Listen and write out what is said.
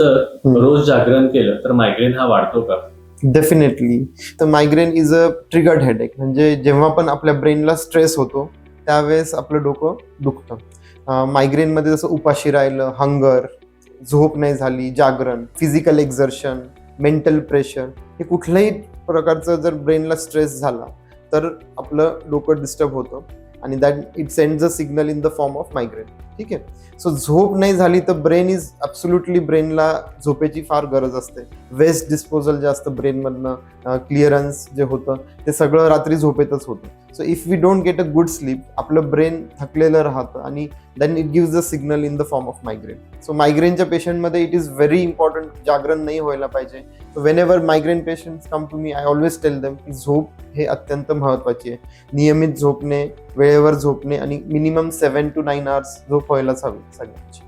रोज जागरण केलं तर मायग्रेन हा वाढतो का? डेफिनेटली तर migraine is a triggered headache म्हणजे जेव्हा पण आपल्या ब्रेनला स्ट्रेस होतो त्यावेळेस आपलं डोकं दुखतं. मायग्रेनमध्ये जसं उपाशी राहिलं हंगर झोप नाही झाली जागरण फिजिकल एक्झर्शन मेंटल प्रेशर हे कुठल्याही प्रकारचं जर ब्रेनला स्ट्रेस झाला तर आपलं डोकं डिस्टर्ब होतं. आणि that it send a signal in the form of migraine ठीक आहे? सो झोप नाही झाली तर ब्रेन इज अब्सोल्युटली ब्रेनला झोपेची फार गरज असते. वेस्ट डिस्पोजल जे असतं ब्रेनमधनं क्लिअरन्स जे होतं ते सगळं रात्री झोपेतच होतं. So if we don't get a good sleep आपलं ब्रेन थकलेलं राहतं आणि then it gives a signal in the form of migraine so मायग्रेनच्या पेशंटमध्ये इट इज व्हेरी इम्पॉर्टंट जागरण नाही व्हायला पाहिजे. So whenever migraine patient come to me I always tell them की झोप हे अत्यंत महत्त्वाची आहे. नियमित झोपणे वेळेवर झोपणे आणि minimum seven to nine hours झोप व्हायलाच हवी सगळ्यांची